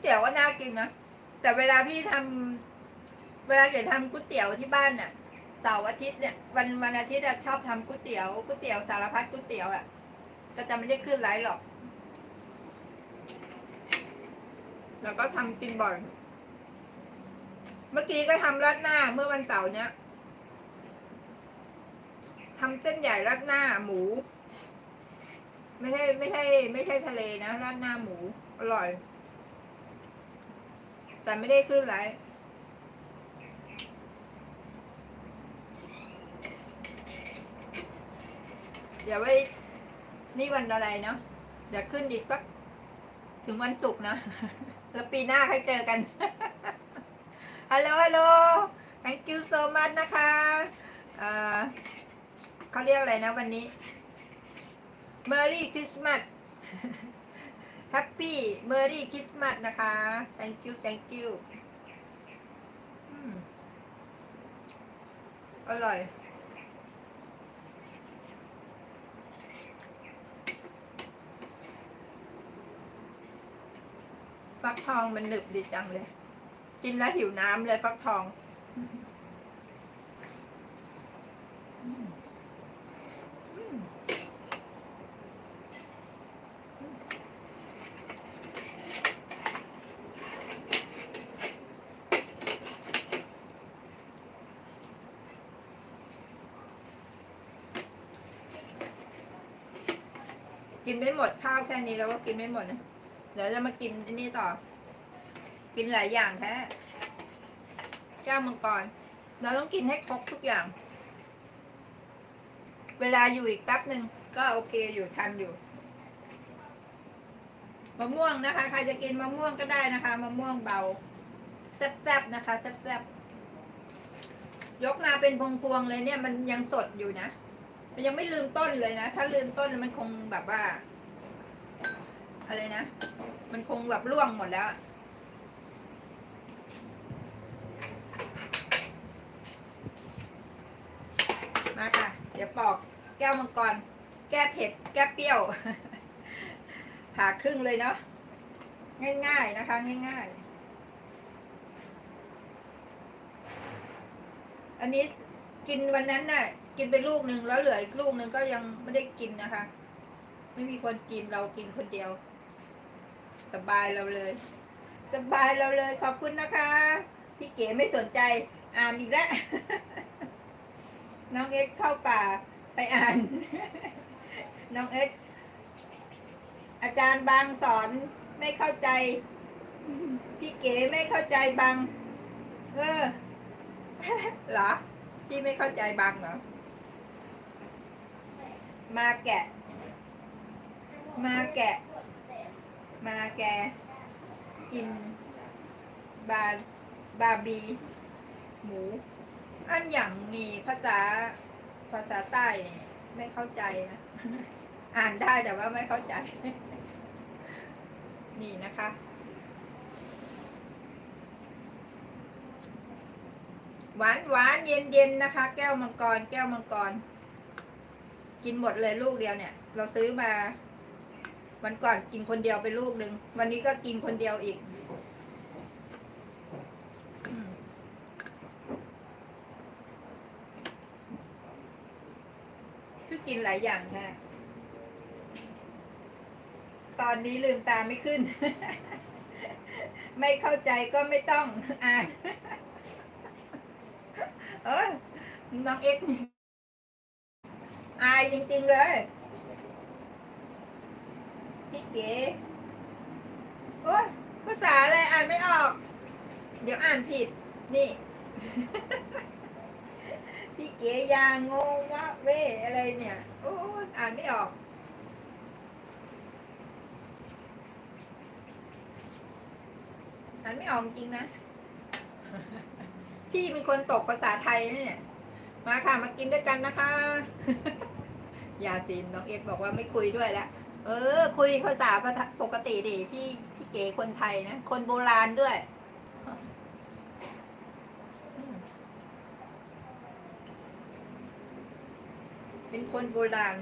เตี๋ยวก็น่ากินนะแต่เวลาพี่ทำเวลาเก๋ทำก๋วยเตี๋ยวที่บ้านน่ะเสาร์อาทิตย์เนี่ยวันวันอาทิตย์อะชอบทำก๋วยเตี๋ยวก๋วยเตี๋ยวสารพัดก๋วยเตี๋ยวอะก็จะไม่ได้ขึ้นไลฟ์หรอก แล้วก็ทำกินบ่อยเมื่อกี้ก็ทำราดหน้าเมื่อวันเสาร์เนี้ยทำเส้นใหญ่ราดหน้าหมู ไม่ใช่ไม่ใช่ ไม่ใช่ทะเลนะราดหน้าหมู อร่อย แต่ไม่ได้ขึ้นไลฟ์เดี๋ยวไว้นี่วันอะไรเนาะเดี๋ยวขึ้นอีกสักถึงวันศุกร์นะ แล้วปีหน้าค่อยเจอกัน ฮัลโหล ฮัลโหล thank you so much นะคะเอ่อเขาเรียกอะไรนะวันนี้ Merry Christmas Happy Merry Christmas นะคะ thank you thank you อืมอร่อยฟักทองมันหนึบดีจังเลย กินแล้วหิวน้ำเลยฟักทอง กินไม่หมดข้าวแค่นี้แล้วก็กินไม่หมดนะเดี๋ยวจะมากินอันนี้ต่อ กินหลายอย่างแท้แก้วมังกร เราต้องกินให้ครบทุกอย่าง เวลาอยู่อีกแป๊บหนึ่งก็โอเคอยู่ทันอยู่มะม่วงนะคะ ใครจะกินมะม่วงก็ได้นะคะมะม่วงเบาแซ่บๆนะคะแซ่บๆยกมาเป็นพวงๆเลยเนี่ยมันยังสดอยู่นะ มันยังไม่ลืมต้นเลยนะ ถ้าลืมต้นมันคงแบบว่า อะไรนะ มันคงแบบร่วงหมดแล้ว มาค่ะ เดี๋ยวปอกแก้วมังกร แก้เผ็ด แก้เปรี้ยวผ่าครึ่งเลยเนาะ ง่าย ๆ นะคะ ง่าย ๆอันนี้กินวันนั้นน่ะ กินไปลูกหนึ่งแล้วเหลืออีกลูกหนึ่งก็ยังไม่ได้กินนะคะ ไม่มีคนกินเรากินคนเดียว สบายเราเลย สบายเราเลย ขอบคุณนะคะ พี่เก๋ไม่สนใจอ่านอีกแล้วน้องเอ็กเข้าป่าไปอ่าน น้องเอ็กอาจารย์บางสอนไม่เข้าใจ พี่เก๋ไม่เข้าใจบาง เออ เหรอ พี่ไม่เข้าใจบางเหรอ มาแกะ มาแกะ มาแกกิน บาบาบี หมู อันอย่างนี้ภาษาภาษาใต้เนี่ยไม่เข้าใจนะ อ่านได้แต่ว่าไม่เข้าใจ นี่นะคะ หวานหวานเย็นเย็นนะคะ แก้วมังกร แก้วมังกร กินหมดเลยลูกเดียวเนี่ย เราซื้อมา วันก่อนกินคนเดียวไปลูกหนึ่งวันนี้ก็กินคนเดียวอีกอืมคือกินหลายอย่างแท้ตอนนี้ลืมตาไม่ขึ้น ไม่เข้าใจก็ไม่ต้องอ่าน เออน้องเอ็กซ์ อายจริงๆเลย พี่เก๋โอ้ยภาษาอะไรอ่านไม่ออก เดี๋ยวอ่านผิด นี่ พี่เก๋ยางงวะเวอะไรเนี่ย โอ้ยอ่านไม่ออกอ่านไม่ออกจริงนะ พี่เป็นคนตกภาษาไทยนะเนี่ย มาค่ะมากินด้วยกันนะคะ ยาซินน้องเอ็ดบอกว่าไม่คุยด้วยแล้ว เออ คุยภาษาปกติดิพี่พี่เก๋คนไทยนะ คนโบราณด้วย เป็นคนโบราณ